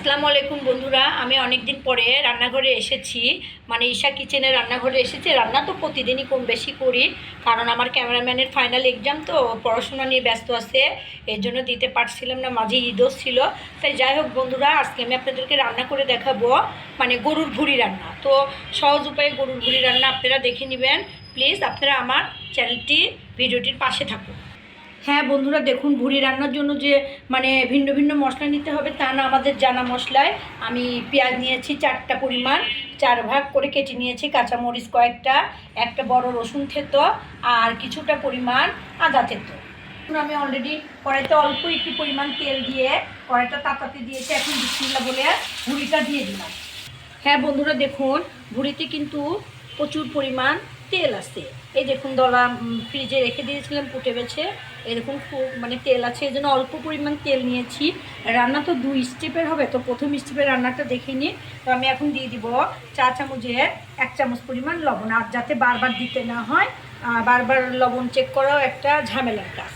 আসসালামু আলাইকুম বন্ধুরা, আমি অনেক দিন পরে রান্নাঘরে এসেছি। মানে ঈশা কিচেনে রান্নাঘরে এসেছি, রান্না তো প্রতিদিনই কম বেশি করি, কারণ আমার ক্যামেরাম্যানের ফাইনাল এক্সাম তো পড়াশোনা নিয়ে ব্যস্ত আছে, এর জন্য দিতে পারছিলাম না, মাঝে ঈদও ছিল। তাই যাই হোক বন্ধুরা, আজকে আমি আপনাদেরকে রান্না করে দেখাবো মানে গরুর ভুড়ি রান্না। তো সহজ উপায়ে গরুর ভুড়ি রান্না আপনারা দেখে নেবেন। প্লিজ আপনারা আমার চ্যানেলটি ভিডিওটির পাশে থাকুন। হ্যাঁ বন্ধুরা, দেখুন ভুড়ি রান্নার জন্য যে মানে ভিন্ন ভিন্ন মশলা নিতে হবে, তা না, আমাদের জানা মশলায়। আমি পেঁয়াজ নিয়েছি চারটা পরিমাণ, চার ভাগ করে কেটে নিয়েছি কাঁচামরিচ কয়েকটা, একটা বড় রসুন থেতো আর কিছুটা পরিমাণ আদা থেতো। আমি অলরেডি কড়াইতে অল্প একটু পরিমাণ তেল দিয়ে কড়াইটা তাতাতে দিয়েছি, এখন বিসমিল্লা বলে ভুড়িটা দিয়ে দিলাম। হ্যাঁ বন্ধুরা, দেখুন ভুড়িতে কিন্তু প্রচুর পরিমাণ তেল আছে। এই দেখুন দলা ফ্রিজে রেখে দিয়েছিলাম ফুটে বেছে। এই দেখুন খুব মানে তেল আছে, এই জন্য অল্প পরিমাণ তেল নিয়েছি। রান্না তো দুই স্টেপের হবে, তো প্রথম স্টেপের রান্নাটা দেখে নিই তো আমি এখন দিয়ে দিব চা চামচে এক চামচ পরিমাণ লবণ, আর যাতে বারবার দিতে না হয় বারবার লবণ চেক করাও একটা ঝামেলার কাজ।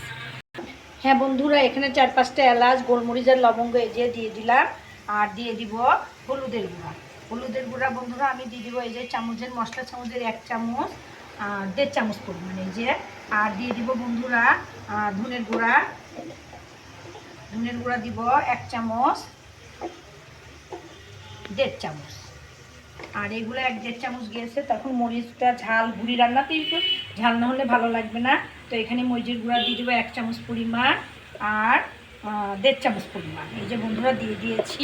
হ্যাঁ বন্ধুরা, এখানে চার পাঁচটা এলাচ, গোলমরিচ আর লবঙ্গ যে দিয়ে দিলাম, আর দিয়ে দিব হলুদের গুঁড়া। হলুদের গুঁড়া বন্ধুরা, আমি দিয়ে দিব এই যে চামচের মশলা, চামচের এক চামচ। দেড় চামচ পরিমাণ এই যে, আর দিয়ে দিব বন্ধুরা ধনের গুঁড়া। ধনের গুঁড়া দিব এক চামচ, দেড় চামচ। আর এগুলো এক দেড় চামচ গিয়েছে তখন মরিচটা ঝাল ভুড়ি রান্নাতে একটু ঝাল না হলে ভালো লাগবে না। তো এখানে মরিচের গুঁড়া দিয়ে দেবো এক চামচ পরিমাণ, আর দেড় চামচ পরিমাণ। এই যে বন্ধুরা, দিয়ে দিয়েছি।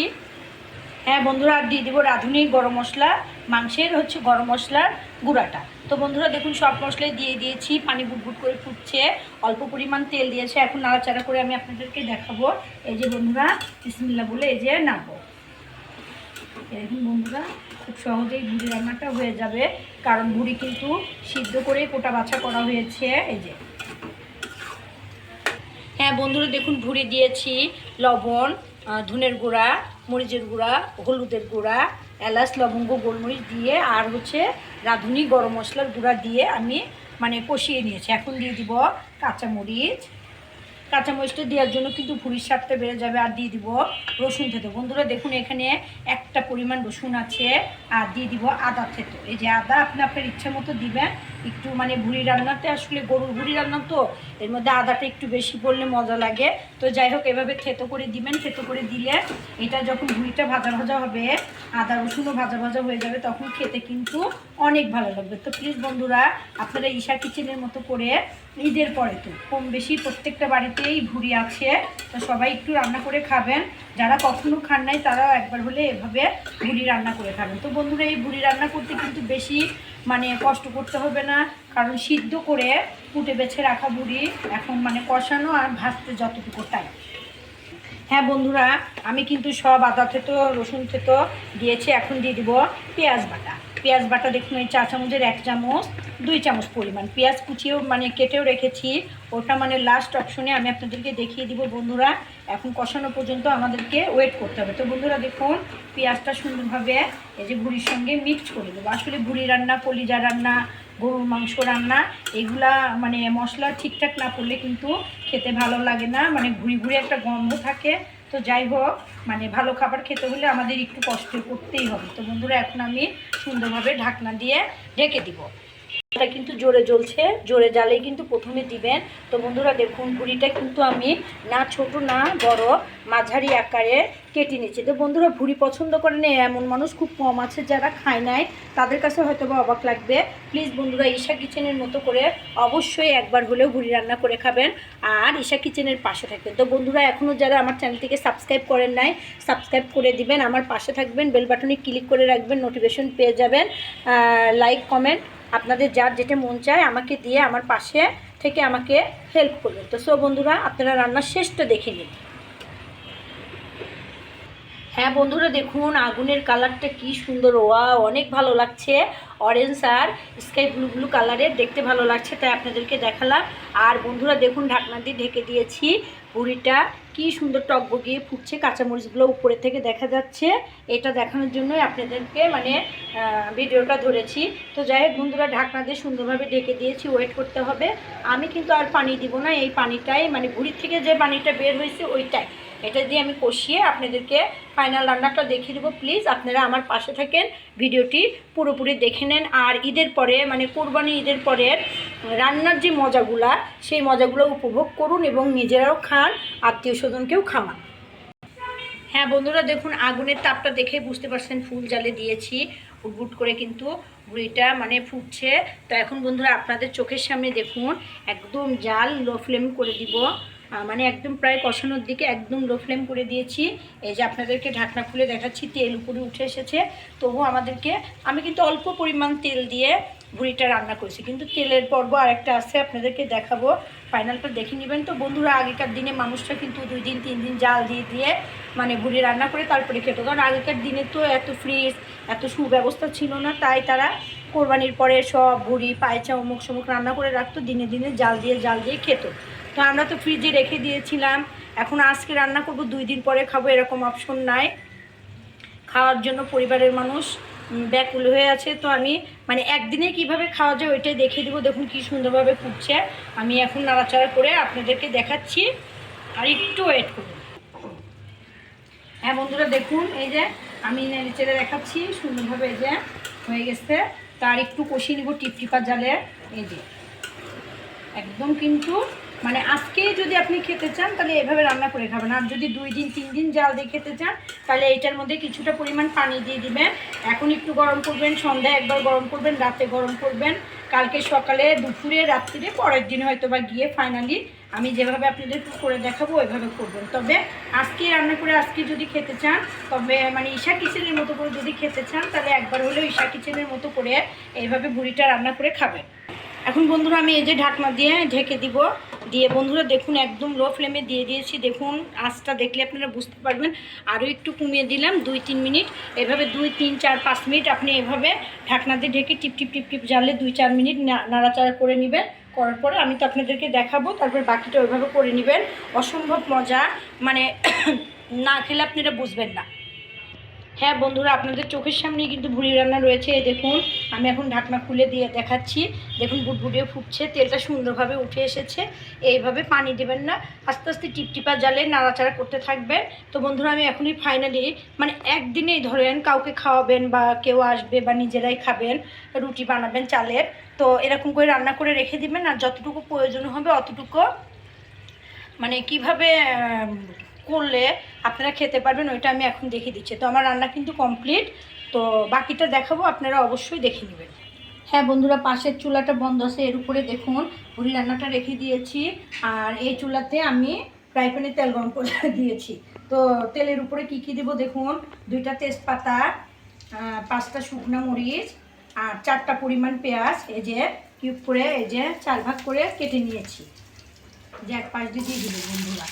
হ্যাঁ বন্ধুরা, আর দিয়ে দেবো রাঁধুনি গরম মশলা। মাংসের হচ্ছে গরম মশলার গুঁড়াটা। তো বন্ধুরা, দেখুন সব মশলাই দিয়ে দিয়েছি। পানি বুটবুট করে ফুটছে। অল্প পরিমাণ তেল দিয়েছে। এখন নাড়াচাড়া করে আমি আপনাদেরকে দেখাবো। এই যে বন্ধুরা বিসমিল্লা বলে এই যে নাবো এরকম বন্ধুরা, খুব সহজেই ভুড়ি রান্নাটা হয়ে যাবে। কারণ ভুড়ি কিন্তু সিদ্ধ করে কোটা বাছা করা হয়েছে। এই যে। হ্যাঁ বন্ধুরা, দেখুন ভুড়ি দিয়েছি, লবণ ধুনের গুঁড়া। মরিচের গুঁড়া, হলুদের গুঁড়া, এলাচ, লবঙ্গ, গোলমরিচ দিয়ে আর হচ্ছে রাঁধুনি গরম মশলার গুঁড়া দিয়ে আমি মানে কষিয়ে নিয়েছি। এখন দিয়ে দিব কাঁচামরিচ। কাঁচামরিচটা দেওয়ার জন্য কিন্তু ভুড়ির স্বাদটা বেড়ে যাবে আর দিয়ে দিব রসুন থেতো। বন্ধুরা, দেখুন এখানে একটা পরিমাণ রসুন আছে। আর দিয়ে দিব আদা থেতো। এই যে আদা আপনি আপনার ইচ্ছা মতো দিবেন একটু মানে ভুড়ি রান্নাতে আসলে গরুর ভুড়ি রান্না তো, এর মধ্যে আদাটা একটু বেশি পড়লে মজা লাগে। তো যাই হোক, এভাবে থেতো করে দিবেন, থেতো করে দিলে এটা যখন ভুড়িটা ভাজা ভাজা হবে, আদা রসুনও ভাজা ভাজা হয়ে যাবে, তখন খেতে কিন্তু অনেক ভালো লাগবে। তো প্লিজ বন্ধুরা, আপনারা ঈশা কিচেনের মতো করে ঈদের পরে তো কম বেশি প্রত্যেকটা বাড়িতেই ভুড়ি আছে, তো সবাই একটু রান্না করে খাবেন। যারা কখনো খান নাই, তারাও একবার হলে এভাবে ভুড়ি রান্না করে খাবেন। তো বন্ধুরা, এই ভুড়ি রান্না করতে কিন্তু বেশি মানে কষ্ট করতে হবে না। কারণ সিদ্ধ করে ফুটে বেছে রাখা বুড়ি এখন মানে কষানো আর ভাজতে যতটুকু তাই হ্যাঁ বন্ধুরা, আমি কিন্তু সব আদা থেতো, রসুন থেতো দিয়েছি, এখন দিয়ে দিব পেঁয়াজ বাটা। পেঁয়াজ বাটা দেখুন, এই চা চামচের এক চামচ, দুই চামচ পরিমাণ। পেঁয়াজ কুচিয়েও মানে কেটেও রেখেছি। ওটা মানে লাস্ট অপশনে আমি আপনাদেরকে দেখিয়ে দিব বন্ধুরা। এখন কষানো পর্যন্ত আমাদেরকে ওয়েট করতে হবে। তো বন্ধুরা দেখুন, পেঁয়াজটা সুন্দরভাবে এই যে ভুড়ির সঙ্গে মিক্স করে দেবো। আসলে ভুড়ি রান্না, কলিজা রান্না, গরুর মাংস রান্না, এগুলা মানে মশলা ঠিকঠাক না করলে কিন্তু খেতে ভালো লাগে না। মানে ঘুরি ঘুরি একটা গন্ধ থাকে। তো যাই হোক মানে ভালো খাবার খেতে হলে আমাদের একটু কষ্ট করতেই হবে। তো বন্ধুরা, এখন আমি সুন্দরভাবে ঢাকনা দিয়ে ঢেকে দিব। এটা কিন্তু জোরে জ্বলছে, জোরে জালেই কিন্তু প্রথমে দিবেন। তো বন্ধুরা দেখুন ভুড়িটা কিন্তু আমি না ছোট, না বড়, মাঝারি আকারে কেটে নিচ্ছি তো বন্ধুরা ভুড়ি পছন্দ করে না এমন মানুষ, খুব কম আছে যারা খায় নাই। তাদের কাছে হয়তো বা অবাক লাগবে। প্লিজ বন্ধুরা ঈশা কিচেনের মতো করে অবশ্যই একবার হলেও ভুড়ি রান্না করে খাবেন আর ঈশা কিচেনের পাশে থাকবেন। তো বন্ধুরা এখনও যারা আমার চ্যানেলটিকে সাবস্ক্রাইব করেন নাই, সাবস্ক্রাইব করে দিবেন। আমার পাশে থাকবেন, বেল বাটনে ক্লিক করে রাখবেন, নোটিফিকেশন পেয়ে যাবেন। লাইক কমেন্ট আপনাদের যার যেটা মন চায় আমাকে দিয়ে আমার পাশে থেকে আমাকে হেল্প করবেন তো সো বন্ধুরা, আপনারা রান্নার শেষটা দেখে নিন। হ্যাঁ বন্ধুরা, দেখুন, আগুনের কালারটা কি সুন্দর। ওয়া অনেক ভালো লাগছে। অরেঞ্জ আর স্কাই ব্লু ব্লু কালারের দেখতে ভালো লাগছে, তাই আপনাদেরকে দেখালাম। আর বন্ধুরা, দেখুন, ঢাকনা দিয়ে ঢেকে দিয়েছি পুরিটা। কি সুন্দর টকবগিয়ে ফুটছে কাঁচামরিচগুলো উপরে থেকে দেখা যাচ্ছে। এটা দেখানোর জন্যই আপনাদেরকে মানে ভিডিওটা ধরেছি। তো যাই হোক বন্ধুরা, ঢাকনা দিয়ে সুন্দরভাবে ডেকে দিয়েছি ওয়েট করতে হবে। আমি কিন্তু আর পানি দিব না, এই পানিটাই মানে ঘুড়ির থেকে যে পানিটা বের হয়েছে ওইটাই। এটা দিয়ে আমি কষিয়ে আপনাদেরকে ফাইনাল রান্নাটা দেখিয়ে দেবো। প্লিজ আপনারা আমার পাশে থাকেন, ভিডিওটি পুরোপুরি দেখে নেন। আর ঈদের পরে মানে কোরবানি ঈদের পরে রান্নার যে মজাগুলা, সেই মজাগুলো উপভোগ করুন এবং নিজেরাও খান, আত্মীয় স্বজনকেও খাওয়ান। হ্যাঁ বন্ধুরা, দেখুন, আগুনের তাপটা দেখে বুঝতে পারছেন, ফুল জালে দিয়েছি। উটবুট করে কিন্তু বুড়িটা মানে ফুটছে। তো এখন বন্ধুরা, আপনাদের চোখের সামনে দেখুন, একদম জাল লো ফ্লেম করে দিব। মানে একদম প্রায় কষানোর দিকে একদম লো ফ্লেম করে দিয়েছি। এই যে আপনাদেরকে ঢাকনা খুলে দেখাচ্ছি, তেল উপরে উঠে এসেছে। তবু আমাদেরকে, আমি কিন্তু অল্প পরিমাণ তেল দিয়ে ভুড়িটা রান্না করেছি। কিন্তু তেলের পর্ব আরেকটা আছে, আপনাদেরকে দেখাবো। ফাইনালটা দেখে নেবেন। তো বন্ধুরা, আগেকার দিনে মানুষরা কিন্তু দুই দিন, তিন দিন জাল দিয়ে দিয়ে মানে ভুড়ি রান্না করে তারপরে খেত। কারণ আগেকার দিনে তো এত ফ্রিজ এত সুব্যবস্থা ছিল না। তাই তারা কোরবানির পরে সব ভুড়ি পায়চা অমুক সমুক রান্না করে রাখতো। দিনে দিনে জাল দিয়ে জাল দিয়ে খেত। তো আমরা তো ফ্রিজে রেখে দিয়েছিলাম। এখন আজকে রান্না করব, দুই দিন পরে খাব, এরকম অপশন নাই। খাওয়ার জন্য পরিবারের মানুষ ব্যাকুল হয়ে আছে। তো আমি মানে একদিনে কীভাবে খাওয়া যায় ওইটাই দেখিয়ে দেবো। দেখুন কি সুন্দরভাবে ফুটছে। আমি এখন নাড়াচাড়া করে আপনাদেরকে দেখাচ্ছি। আর একটু ওয়েট করুন। হ্যাঁ বন্ধুরা, দেখুন, এই যে আমি নেড়েচেড়ে দেখাচ্ছি, সুন্দরভাবে এই যে হয়ে গেছে। তার একটু কষিয়ে নিব টিপটিপা জালে। এই যে, একদম কিন্তু মানে আজকে যদি আপনি খেতে চান, তাহলে এভাবে রান্না করে খাবেন। আর যদি দুই দিন, তিন দিন জাল দিয়ে খেতে চান, তাহলে এইটার মধ্যে কিছুটা পরিমাণ পানি দিয়ে দিবেন। এখন একটু গরম করবেন, সন্ধ্যায় একবার গরম করবেন, রাতে গরম করবেন। কালকে সকালে, দুপুরে, রাত্রিরে, পরের দিন হয়তো বা গিয়ে ফাইনালি আমি যেভাবে আপনাদের করে দেখাবো, ওইভাবে করবেন। তবে আজকে রান্না করে আজকে যদি খেতে চান, তবে মানে ঈশা কিচেনের মতো করে যদি খেতে চান, তাহলে একবার হলেও ঈশা কিচেনের মতো করে এইভাবে বুড়িটা রান্না করে খাবেন। এখন বন্ধুরা আমি এই যে ঢাকনা দিয়ে ঢেকে দিব। দিয়ে বন্ধুরা দেখুন, একদম লো ফ্লেমে দিয়ে দিয়েছি। দেখুন, আঁচটা দেখলে আপনারা বুঝতে পারবেন। আরও একটু কমিয়ে দিলাম, দুই তিন মিনিট। এভাবে দুই, তিন, চার, পাঁচ মিনিট আপনি এভাবে ঢাকনা দিয়ে ঢেকে টিপ টিপ টিপ টিপ জ্বালে দুই, চার মিনিট নাড়াচাড়া করে নেবেন। করার পরে আমি তো আপনাদেরকে দেখাবো, তারপর বাকিটা ওইভাবে করে নেবেন। অসম্ভব মজা মানে না খেলে আপনারা বুঝবেন না। হ্যাঁ বন্ধুরা, আপনাদের চোখের সামনেই কিন্তু ভুড়ি রান্না রয়েছে দেখুন। আমি এখন ঢাকনা খুলে দিয়ে দেখাচ্ছি। দেখুন বুটবুটিয়ে ফুটছে, তেলটা সুন্দরভাবে উঠে এসেছে। এইভাবে পানি দেবেন না, আস্তে আস্তে টিপটিপা জালে নাড়াচাড়া করতে থাকবেন। তো বন্ধুরা, আমি এখনই ফাইনালি মানে একদিনেই ধরেন কাউকে খাওয়াবেন বা কেউ আসবে বা নিজেরাই খাবেন, রুটি বানাবেন চালের, তো এরকম করে রান্না করে রেখে দিবেন। আর যতটুকু প্রয়োজন হবে অতটুকু মানে কীভাবে করলে আপনারা খেতে পারবেন, ওইটা আমি এখন দেখিয়ে দিচ্ছি। তো আমার রান্না কিন্তু কমপ্লিট তো বাকিটা দেখাবো, আপনারা অবশ্যই দেখে নেবেন। হ্যাঁ বন্ধুরা, পাশের চুলাটা বন্ধ আছে, এর উপরে দেখুন, পুরি রান্নাটা রেখে দিয়েছি। আর এই চুলাতে আমি ফ্রাই প্যানে তেল গরম করে দিয়েছি। তো তেলের উপরে কি কি দেবো দেখুন, দুইটা তেজপাতা পাঁচটা শুকনো মরিচ, আর চারটা পরিমাণ পেঁয়াজ, এই যে কিউব করে, এই যে চার ভাগ করে কেটে নিয়েছি। যে এক পাশ দিয়ে দিয়ে দিল বন্ধুরা।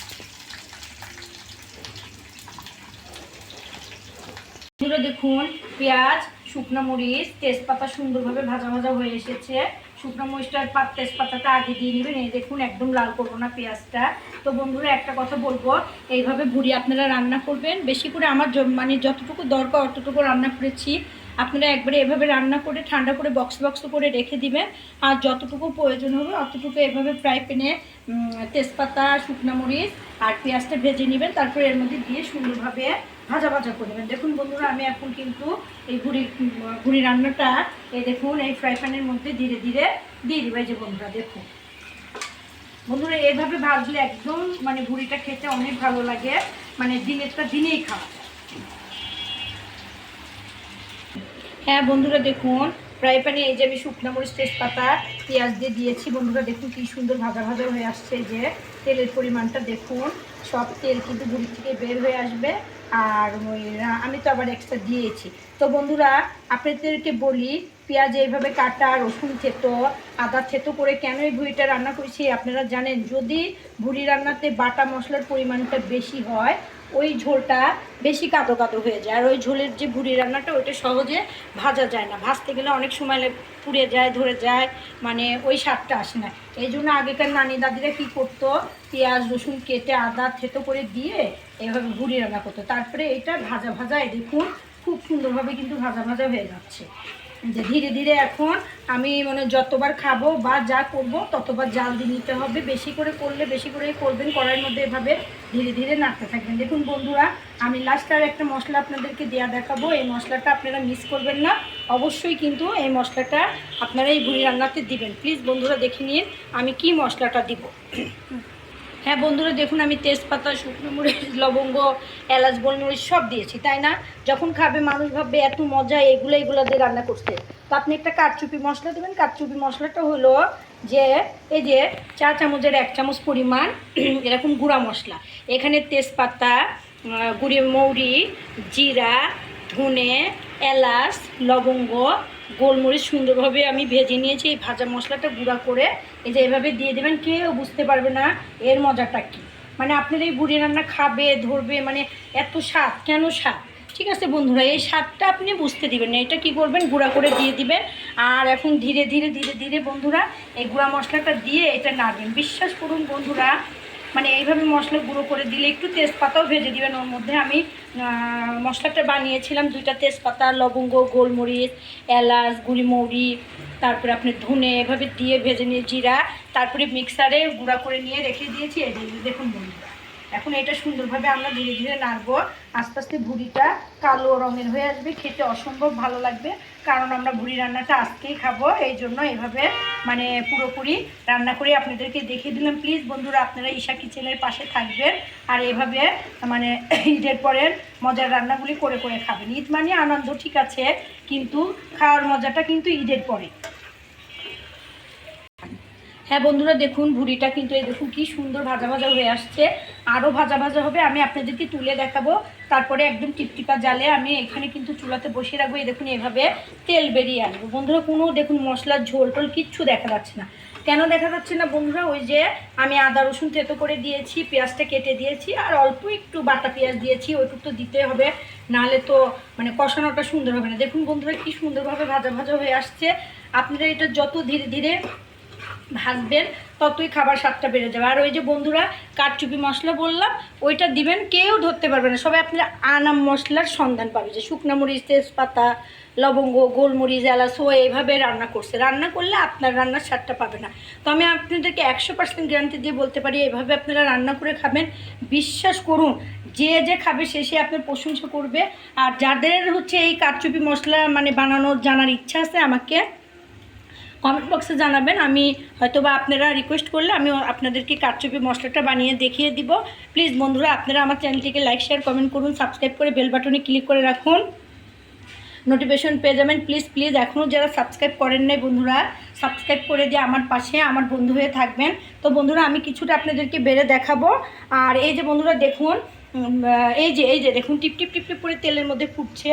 বন্ধুরা দেখুন, পেঁয়াজ, শুকনো মরিচ, তেজপাতা সুন্দরভাবে ভাজা ভাজা হয়ে এসেছে। শুকনো মরিচটার পাত তেজপাতাটা আগে দিয়ে নেবেন, এই দেখুন একদম লাল করব না পেঁয়াজটা। তো বন্ধুরা, একটা কথা বলব, এইভাবে ভুড়ি আপনারা রান্না করবেন। বেশি করে আমার মানে যতটুকু দরকার অতটুকু রান্না করেছি। আপনারা একবারে এভাবে রান্না করে, ঠান্ডা করে বক্স বক্স করে রেখে দিবেন। আর যতটুকু প্রয়োজন হবে, অতটুকু এভাবে ফ্রাই প্যানে তেজপাতা, শুকনো মরিচ আর পেঁয়াজটা ভেজে নেবেন। তারপরে এর মধ্যে দিয়ে সুন্দরভাবে ভাজা ভাজা করে নেবেন। দেখুন বন্ধুরা, আমি এখন কিন্তু এই ঘুড়ি ঘুড়ি রান্নাটা, এই দেখুন, এই ফ্রাই প্যানের মধ্যে ধীরে ধীরে দিয়ে দেবো। যে বন্ধুরা, দেখুন। বন্ধুরা, এইভাবে ভাজলে একদম মানে ভুড়িটা খেতে অনেক ভালো লাগে। মানে দিনেরটা দিনেই খাওয়া হ্যাঁ বন্ধুরা, দেখুন, ফ্রাই প্যানে এই যে আমি শুকনো মরিচ তেজপাতা, পেঁয়াজ দিয়ে দিয়েছি। বন্ধুরা, দেখুন কি সুন্দর ভাজা ভাজা হয়ে আসছে যে। তেলের পরিমাণটা দেখুন, সব তেল কিন্তু গুড়ি থেকে বের হয়ে আসবে। আর ওই আমি তো আবার এক্সট্রা দিয়েছি। তো বন্ধুরা, আপনাদেরকে বলি, পেঁয়াজ এইভাবে কাটা, রসুন থেতো, আদা থেতো করে কেন এই ভুড়িটা রান্না করেছি আপনারা জানেন, যদি ভুড়ি রান্নাতে বাটা মশলার পরিমাণটা বেশি হয় ওই ঝোলটা বেশি কাদো কাদো হয়ে যায়। আর ওই ঝোলের যে ভুড়ি রান্নাটা, ওইটা সহজে ভাজা যায় না। ভাজতে গেলে অনেক সময় পুড়ে যায়, ধরে যায় মানে ওই স্বাদটা আসে না। এই জন্য আগেকার নানি দাদিরা কী করতো, পেঁয়াজ, রসুন কেটে আদা থেতো করে দিয়ে এভাবে ভুড়ি রান্না করতো। তারপরে এটা ভাজা ভাজা দেখুন, খুব সুন্দরভাবে কিন্তু ভাজা ভাজা হয়ে যাচ্ছে। যে ধীরে ধীরে এখন আমি মানে যতবার খাব বা যা করব ততবার জাল দিয়ে নিতে হবে। বেশি করে করলে বেশি করেই করবেন, কড়াইয়ের মধ্যে এভাবে ধীরে ধীরে নাড়তে থাকবেন। দেখুন বন্ধুরা, আমি লাস্ট আর একটা মশলা আপনাদেরকে দেওয়া দেখাবো। এই মশলাটা আপনারা মিস করবেন না। অবশ্যই কিন্তু এই মশলাটা আপনারা এই ভুড়ি রান্নাতে দিবেন। প্লিজ বন্ধুরা দেখে নিন আমি কি মশলাটা দিব। হ্যাঁ বন্ধুরা, দেখুন আমি তেজপাতা, শুকনো মরিচ, লবঙ্গ, এলাচ, গোলমরিচ সব দিয়েছি, তাই না? যখন খাবে, মানুষ ভাববে, এত মজা, এগুলো এগুলো দিয়ে রান্না করছে। তো আপনি একটা কাঠচুপি মশলা দেবেন। কাঠচুপি মশলাটা হলো যে, এই যে চা চামচের এক চামচ পরিমাণ এরকম গুঁড়া মশলা। এখানে তেজপাতা গুঁড়ি, মৌরি, জিরা ধনে, এলাচ, লবঙ্গ, গোলমরিচ সুন্দরভাবে আমি ভেজে নিয়েছি এই ভাজা মশলাটা গুঁড়া করে। এই যে এভাবে দিয়ে দেবেন, কেউ বুঝতে পারবে না এর মজাটা কী। মানে আপনার এই বুড়ি রান্না খাবে, ধরবে মানে এত স্বাদ, কেন স্বাদ? ঠিক আছে বন্ধুরা, এই স্বাদটা আপনি বুঝতে দিবেন না। এটা কি করবেন? গুঁড়া করে দিয়ে দিবেন। আর এখন ধীরে ধীরে ধীরে ধীরে বন্ধুরা, এই গুঁড়া মশলাটা দিয়ে এটা নাড়বেন। বিশ্বাস করুন বন্ধুরা মানে এইভাবে মশলা গুঁড়ো করে দিলে একটু তেজপাতাও ভেজে দিবেন। ওর মধ্যে আমি মশলাটা বানিয়েছিলাম দুইটা তেজপাতা, লবঙ্গ, গোলমরিচ, এলাচ, গুঁড়িমৌরিচ, তারপরে আপনি ধুনে এভাবে দিয়ে ভেজে নিয়ে জিরা, তারপরে মিক্সারে গুঁড়া করে নিয়ে রেখে দিয়েছি। এই দেখুন বন্ধুরা। এখন এটা সুন্দরভাবে আমরা ধীরে ধীরে নাড়বো। আস্তে আস্তে ভুড়িটা কালো রঙের হয়ে আসবে, খেতে অসম্ভব ভালো লাগবে, কারণ আমরা ভুড়ি রান্নাটা আজকেই খাব। এই জন্য এভাবে মানে পুরোপুরি রান্না করে আপনাদেরকে দেখিয়ে দিলাম। প্লিজ বন্ধুরা, আপনারা ঈশা কিচেনের পাশে থাকবেন আর এভাবে মানে ঈদের পরের মজার রান্নাগুলি করে করে খাবেন। ঈদ মানে আনন্দ, ঠিক আছে, কিন্তু খাওয়ার মজাটা কিন্তু ঈদের পরে। হ্যাঁ বন্ধুরা, দেখুন, ভুড়িটা কিন্তু এই দেখুন কি সুন্দর ভাজা ভাজা হয়ে আসছে। আরও ভাজা ভাজা হবে, আমি আপনাদেরকে তুলে দেখাবো। তারপরে একদম টিপটিপা জালে আমি এখানে কিন্তু চুলাতে বসিয়ে রাখব, এই দেখুন, এভাবে তেল বেরিয়ে আসবে বন্ধুরা, কোনো দেখুন মশলার ঝোল টোল কিচ্ছু দেখা যাচ্ছে না। কেন দেখা যাচ্ছে না বন্ধুরা? ওই যে আমি আদা, রসুন থেতো করে দিয়েছি, পেঁয়াজটা কেটে দিয়েছি, আর অল্প একটু বাটা পেঁয়াজ দিয়েছি, ওইটুকু তো দিতে হবে নাহলে তো মানে কষানোটা সুন্দর হবে না। দেখুন বন্ধুরা, কি সুন্দরভাবে ভাজা ভাজা হয়ে আসছে। আপনারা এটা যত ধীরে ধীরে ভাজবেন ততই খাবার স্বাদটা বেড়ে যাবে। আর ওই যে বন্ধুরা কাঠচুপি মশলা বললাম, ওইটা দিবেন, কেউ ধরতে পারবে না। সবাই আপনারা আনাম মশলার সন্ধান পাবে যে শুকনো মরিচ, তেজপাতা, লবঙ্গ, গোলমরিচ, এলাচ ও এইভাবে রান্না করছে। রান্না করলে আপনার রান্নার স্বাদটা পাবে না। তো আমি আপনাদেরকে একশো পার্সেন্ট গ্যারান্টি দিয়ে বলতে পারি, এভাবে আপনারা রান্না করে খাবেন। বিশ্বাস করুন, যে যে খাবে, সে সে আপনার প্রশংসা করবে। আর যাদের হচ্ছে এই কাঠচুপি মশলা মানে বানানোর জানার ইচ্ছা আছে আমাকে কমেন্ট বক্সে জানাবেন। আমি হয়তো বা আপনারা রিকোয়েস্ট করলে আমি আপনাদেরকে কাটচুপি মশলাটা বানিয়ে দেখিয়ে দিব। প্লিজ বন্ধুরা, আপনারা আমার চ্যানেলটিকে লাইক শেয়ার কমেন্ট করুন সাবস্ক্রাইব করে বেল বাটনে ক্লিক করে রাখুন। নোটিফিকেশন পেয়ে যাবেন। প্লিজ প্লিজ এখনও যারা সাবস্ক্রাইব করেন নাই বন্ধুরা সাবস্ক্রাইব করে দিয়ে আমার পাশে আমার বন্ধু হয়ে থাকবেন। তো বন্ধুরা, আমি কিছুটা আপনাদেরকে বেড়ে দেখাবো। আর এই যে বন্ধুরা, দেখুন এই যে এই যে, দেখুন, টিপ টিপ টিপ টিপ করে তেলের মধ্যে ফুটছে।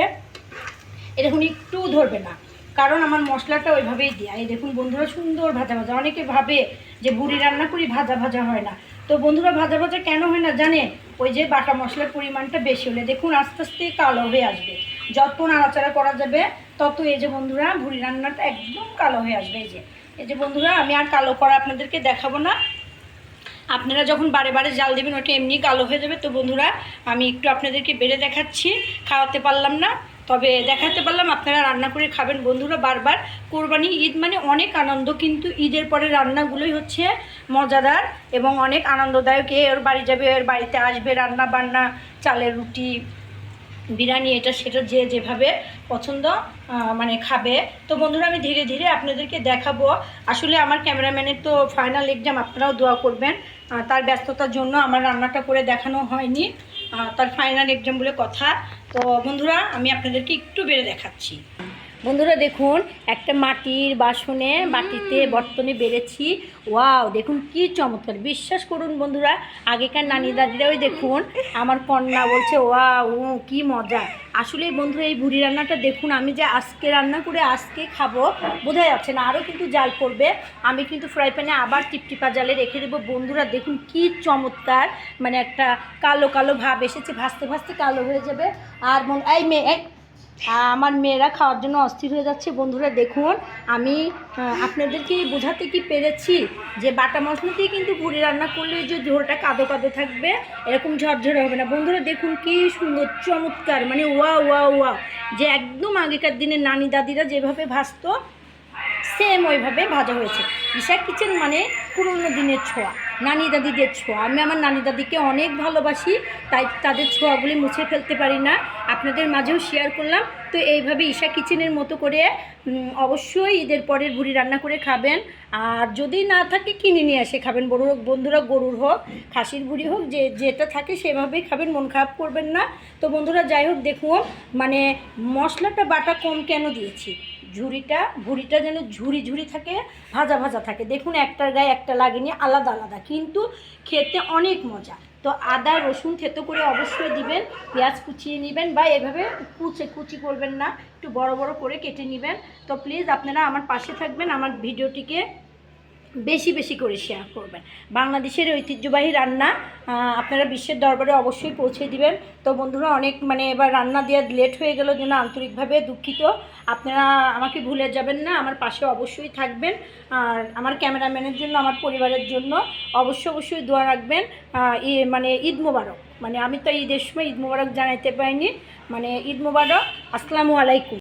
এ দেখুন, একটু ধরবে না। কারণ আমার মশলাটা ওইভাবেই দেওয়া এই দেখুন বন্ধুরা, সুন্দর ভাজা ভাজা। অনেকে ভাবে যে বুড়ি রান্না করি ভাজা ভাজা হয় না। তো বন্ধুরা, ভাজা ভাজা কেন হয় না জানে? ওই যে বাটা মশলার পরিমাণটা বেশি হলে। দেখুন, আস্তে আস্তে কালো হয়ে আসবে। যত নাড়াচাড়া করা যাবে, তত এই যে বন্ধুরা ভুড়ি রান্নাটা একদম কালো হয়ে আসবে। এই যে এই যে বন্ধুরা, আমি আর কালো করা আপনাদেরকে দেখাবো না। আপনারা যখন বারে বারে জাল দেবেন, ওটা এমনি কালো হয়ে যাবে। তো বন্ধুরা, আমি একটু আপনাদেরকে বেড়ে দেখাচ্ছি। খাওয়াতে পারলাম না। তবে দেখাতে পারলাম, আপনারা রান্না করে খাবেন। বন্ধুরা, বারবার কোরবানি ঈদ মানে অনেক আনন্দ, কিন্তু ঈদের পরে রান্নাগুলোই হচ্ছে মজাদার এবং অনেক আনন্দদায়ক। এ ওর বাড়ি যাবে, এর বাড়িতে আসবে রান্না বান্না চালের রুটি, বিরিয়ানি, এটা সেটা যে যেভাবে পছন্দ মানে খাবে। তো বন্ধুরা, আমি ধীরে ধীরে আপনাদেরকে দেখাবো। আসলে আমার ক্যামেরাম্যানের তো ফাইনাল এক্সাম আপনারাও দোয়া করবেন। তার ব্যস্ততার জন্য আমার রান্নাটা করে দেখানো হয়নি। তার ফাইনাল এক্সাম বলে কথা। তো বন্ধুরা আমি আপনাদেরকে একটু বেড়ে দেখাচ্ছি। বন্ধুরা দেখুন একটা মাটির বাসনে মাটিতে বর্তনে বেড়েছি। ওয়াও দেখুন কি চমৎকার। বিশ্বাস করুন বন্ধুরা আগেকার নানি দাদিরাই দেখুন আমার কন্যা বলছে ওয়াও ও কি মজা। আসলে বন্ধুরা এই বুড়ি রান্নাটা দেখুন আমি যে আজকে রান্না করে আজকে খাব বোঝা যাচ্ছে না। আরও কিন্তু জাল পড়বে। আমি কিন্তু ফ্রাই প্যানে আবার টিপটিপা জালে রেখে দেবো। বন্ধুরা দেখুন কি চমৎকার মানে একটা কালো কালো ভাব এসেছে ভাসতে ভাসতে কালো হয়ে যাবে। আর মন এই মেয়ে আমার মেয়েরা খাওয়ার জন্য অস্থির হয়ে যাচ্ছে। বন্ধুরা, দেখুন, আমি আপনাদেরকে বোঝাতে কি পেরেছি? যে বাটা মশলা দিয়ে কিন্তু ভুড়ি রান্না করলে যে ঝোলটা কাদো কাদো থাকবে, এরকম ঝরঝরে হবে না। বন্ধুরা, দেখুন কি সুন্দর, চমৎকার মানে ওয়া ওয়া ওয়া যে একদম আগেকার দিনে নানি দাদিরা যেভাবে ভাজতো সেম ওইভাবে ভাজা হয়েছে। ঈশা কিচেন মানে পুরোনো দিনের ছোঁয়া। নানি দাদিদের ছোঁয়া। আমি আমার নানি দাদিকে অনেক ভালোবাসি, তাই তাদের ছোঁয়াগুলি মুছে ফেলতে পারি না। আপনাদের মাঝেও শেয়ার করলাম। তো এইভাবে ঈশা কিচেনের মতো করে অবশ্যই ঈদের পরের ভুড়ি রান্না করে খাবেন। আর যদি না থাকে কিনে নিয়ে আসে খাবেন। বড় হোক, বন্ধুরা গরুর হোক, খাসির ভুড়ি হোক, যে, যেটা থাকে সেভাবেই খাবেন, মন খারাপ করবেন না। তো বন্ধুরা যাই হোক, দেখুন মানে মশলাটা বাটা কম কেন দিয়েছি? ঝুড়িটা, ভুড়িটা যেন ঝুড়ি ঝুড়ি থাকে, ভাজা ভাজা থাকে। দেখুন, একটার গায়ে একটা লাগেনি, আলাদা আলাদা। কিন্তু খেতে অনেক মজা। তো আদা, রসুন থেতো করে অবশ্যই দিবেন, পেঁয়াজ কুচিয়ে নেবেন বা এভাবে কুচে, কুচি করবেন না, একটু বড় বড় করে কেটে নেবেন। তো প্লিজ আপনারা আমার পাশে থাকবেন, আমার ভিডিওটিকে বেশি বেশি করে শেয়ার করবেন। বাংলাদেশের ঐতিহ্যবাহী রান্না আপনারা বিশ্বের দরবারে অবশ্যই পৌঁছে দিবেন। তো বন্ধুরা, অনেক মানে এবার রান্না দেওয়া লেট হয়ে গেল জন্য আন্তরিকভাবে দুঃখিত। আপনারা আমাকে ভুলে যাবেন না, আমার পাশে অবশ্যই থাকবেন। আর আমার ক্যামেরাম্যানের জন্য, আমার পরিবারের জন্য অবশ্যই অবশ্যই দোয়া রাখবেন। ই মানে ঈদ মোবারক। মানে আমি তো ঈদের সময় ঈদ মোবারক জানাইতে পারিনি। মানে ঈদ মোবারক। আসসালামু আলাইকুম।